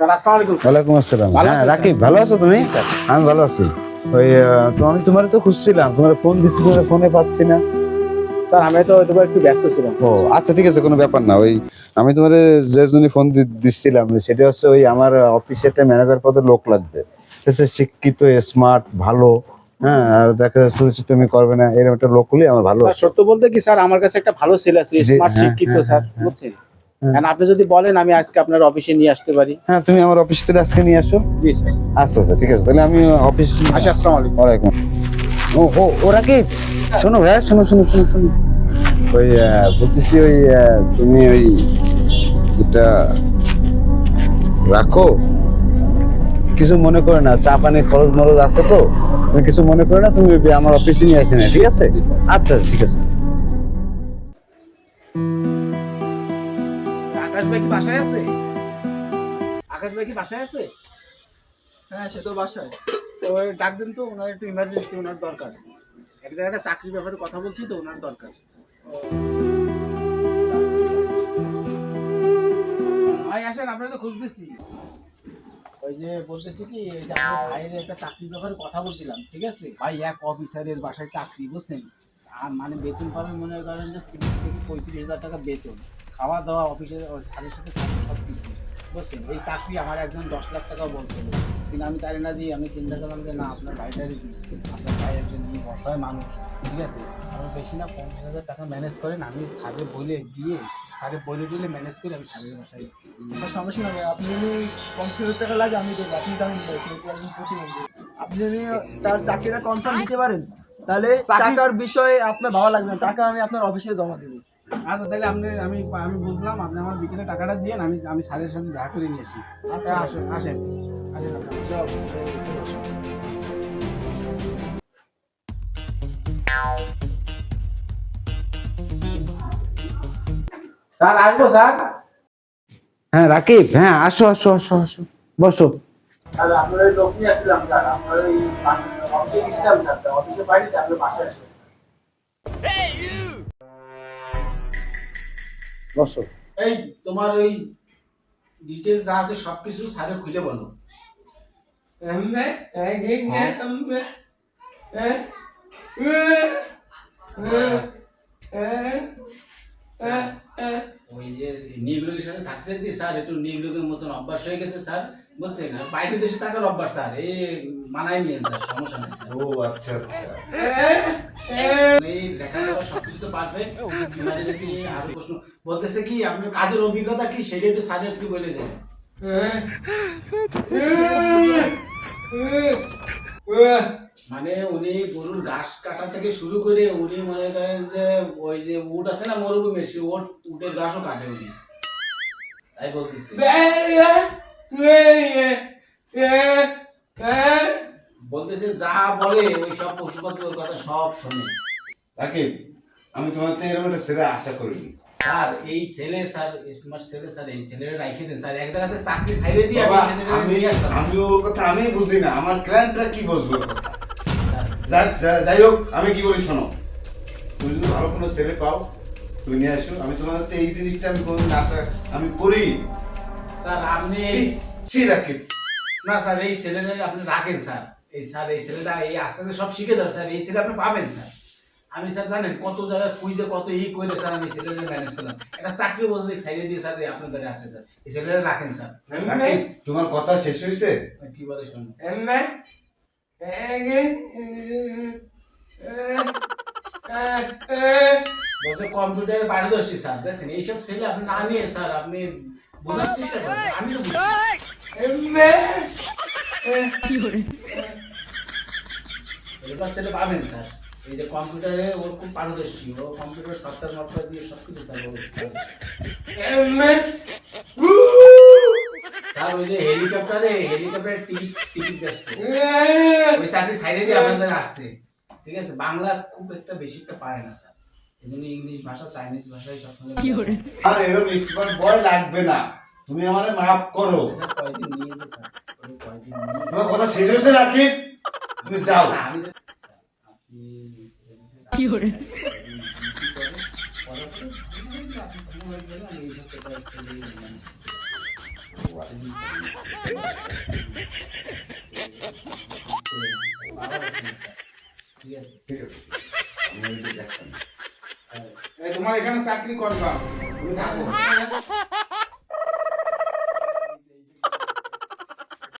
ওয়ালাইকুম আসসালাম। হ্যাঁ রাকিব ভালো আছো তুমি? আমি ভালো আছি। ওই তো আমি তোমার তো খুঁজছিলাম তোমার ফোন দিচ্ছি তোমার ফোনে পাচ্ছি না। স্যার আমি তো হয়তো একটু ব্যস্ত ছিলাম। ও আচ্ছা ঠিক আছে কোনো ব্যাপার না। ওই আমি তোমার যে জন্য ফোন দিচ্ছিলাম সেটা হচ্ছে ওই আমার অফিসে একটা ম্যানেজার পদের লোক লাগবে। সে শিক্ষিত স্মার্ট ভালো হ্যাঁ আর দেখা যাচ্ছে তুমি করবে না এরকম একটা লোক হলে আমার ভালো সত্য বলতে কি স্যার আমার কাছে একটা ভালো ছেলে আছে স্মার্ট হ্যাঁ, শিক্ষিত হ্যাঁ, স্যার বুঝছেন? আপনি যদি বলেন আমি আজকে আপনার অফিসে নিয়ে আসতে পারি। হ্যাঁ তুমি আমার অফিস থেকে আজকে নিয়ে আসো? জি স্যার আচ্ছা আচ্ছা ঠিক আছে। তাহলে আমি অফিস আচ্ছা আসসালামু আলাইকুম। ওয়ালাইকুম। ও ও ওরা কি? শোনো ভাইয়া শোনো শোনো শোনো শোনো। ওই বলতেছি ওই তুমি ওই এটা রাখো। কিছু মনে করে না চা পানি খরচ মরচ আছে তো? তুমি কিছু মনে করে না তুমি আমার অফিসে নিয়ে আসে না ঠিক আছে? আচ্ছা ঠিক আছে। ভাই কি বাসায় আছে? আকাশ ভাই কি বাসায় আছে? হ্যাঁ সে তো বাসায়। তো ওই ডাক দিন তো ওনার একটু ইমার্জেন্সি ওনার দরকার। এক জায়গায় একটা চাকরির ব্যাপারে কথা বলছি তো ওনার দরকার। ভাই আসেন আপনার তো খুঁজতেছি ওই যে বলতেছি কি ভাইয়ের একটা চাকরির ব্যাপারে কথা বলছিলাম ঠিক আছে? ভাই এক অফিসারের বাসায় চাকরি বুঝছেন? আর মানে বেতন পাবে মনে করেন যে তিরিশ থেকে পঁয়ত্রিশ হাজার টাকা বেতন। খাওয়া দাওয়া অফিসের স্যারের সাথে সব কিছু বুঝছেন? এই চাকরি আমার একজন দশ লাখ টাকা বলছিল কিন্তু আমি তাই না দিই আমি চিন্তা করলাম যে না আপনার ভাইটারই দিই। আপনার ভাই একজন অসহায় মানুষ। ঠিক আছে? আমার বেশি না পঞ্চাশ হাজার টাকা ম্যানেজ করেন আমি স্যারে বলে দিয়ে স্যারে বলে দিলে ম্যানেজ করে আমি স্যারের বাসায় সমস্যা নেই আপনি যদি পঞ্চাশ হাজার টাকা লাগে আমি দেবো। আপনি প্রতিবন্ধী। আপনি যদি তার চাকরিটা কনফার্ম দিতে পারেন তাহলে টাকার বিষয়ে আপনার ভালো লাগবে না। টাকা আমি আপনার অফিসে জমা দেবো। আচ্ছা তাহলে আপনি আমি আমি বুঝলাম আপনি আমার বিকেলে টাকাটা দিয়ে আমি আমি স্যারের সাথে দেখা করে নিয়ে আসি। আচ্ছা। আসেন আসেন। আসেন স্যার আসব স্যার? হ্যাঁ রাকিব হ্যাঁ আসো আসো আসো আসো বসো। স্যার আপনার ওই লোক নিয়ে আসছিলাম স্যার। আপনার ওই অফিসে গেছিলাম স্যার। অফিসে তাই আপনার বাসায় আসলাম। বসো। এই তোমার ওই ডিটেলস যা আছে সবকিছু স্যারে খুলে বলো। এ এ এ এ ওই যে নিগ্রোকের সাথে থাকতে থাকতে স্যার একটু নিগ্রোকের মতন অভ্যাস হয়ে গেছে স্যার বুঝছেন আর বাইরের দেশে থাকার অভ্যাস স্যার এই মানায় নিয়েন স্যার সমস্যা নেই ও আচ্ছা আচ্ছা। এই লেখাপড়া সবকিছু তো পারফেক্ট। মানে যদি আরও প্রশ্ন বলতেছে কি আপনার কাজের অভিজ্ঞতা কি? সেটা একটু স্যার একটু বলে দেন। মানে উনি গরুর ঘাস কাটা থেকে শুরু করে উনি মনে করেন যে ওই যে উট আছে না মরুভূমি সে ওট উটের ঘাসও কাটে উনি। তাই বলতেছে। বলতেছে যা বলে ওই সব পশু পাখি ওর কথা সব শোনে। রাকিব আমি তোমার থেকে এরকম একটা ছেলে আশা করিনি। স্যার এই ছেলে স্যার স্মার্ট ছেলে স্যার এই ছেলেটা রাইখে দেন। স্যার এক জায়গাতে চাকরি ছাইড়ে দিয়ে আমি আমি। আমি ওর কথা আমি বুঝি না। আমার ক্লায়েন্টরা কি বুঝব যাই হোক আমি কি বলি শোনো। তুমি যদি ভালো কোনো ছেলে পাও তুমি নিয়ে আসো। আমি তোমার হাতে এই জিনিসটা আমি কোনোদিন আশা আমি করি স্যার আপনি সি রাকিব। না স্যার এই ছেলেটা আপনি রাখেন স্যার। এই স্যার এই ছেলেটা এই আস্তে আস্তে সব শিখে যাবে স্যার। এই ছেলে আপনি পাবেন স্যার। আমি স্যার জানেন কত জায়গায় কুইজে কত ই করে স্যার আমি ছেলেটা ম্যানেজ করলাম। একটা চাকরি বলতে সাইডে দিয়ে স্যার আপনার কাছে আসছে স্যার। এই ছেলেটা রাখেন স্যার। তোমার কথা শেষ হয়েছে কি বলে শুনুন বলছে কম্পিউটারে পারদর্শী স্যার। দেখছেন এইসব ছেলে আপনি না নিয়ে স্যার আপনি বোঝার চেষ্টা করেন আমি তো বুঝি। এবার ছেলে পাবেন স্যার। এই যে কম্পিউটারে ওর খুব পারদর্শী। ও কম্পিউটার সফটওয়্যার মফটওয়্যার দিয়ে সব কিছু স্যার স্যার ওই যে হেলিকপ্টারে হেলিকপ্টারে টিকিট টিকিট ব্যস্ত। ওই চাকরি সাইডে দিয়ে আসছে। ঠিক আছে? বাংলা খুব একটা বেশি একটা পারে না স্যার। এই জন্য ইংলিশ ভাষা চাইনিজ ভাষায় সবসময় আর এরকম স্মার্ট বয় লাগবে না। তুমি আমারে মাফ করো। কয়দিন নিয়ে তোমার কথা শেষ হয়েছে রাকিব তুমি যাও। না, আমি করে তোমার এখানে চাকরি করবা।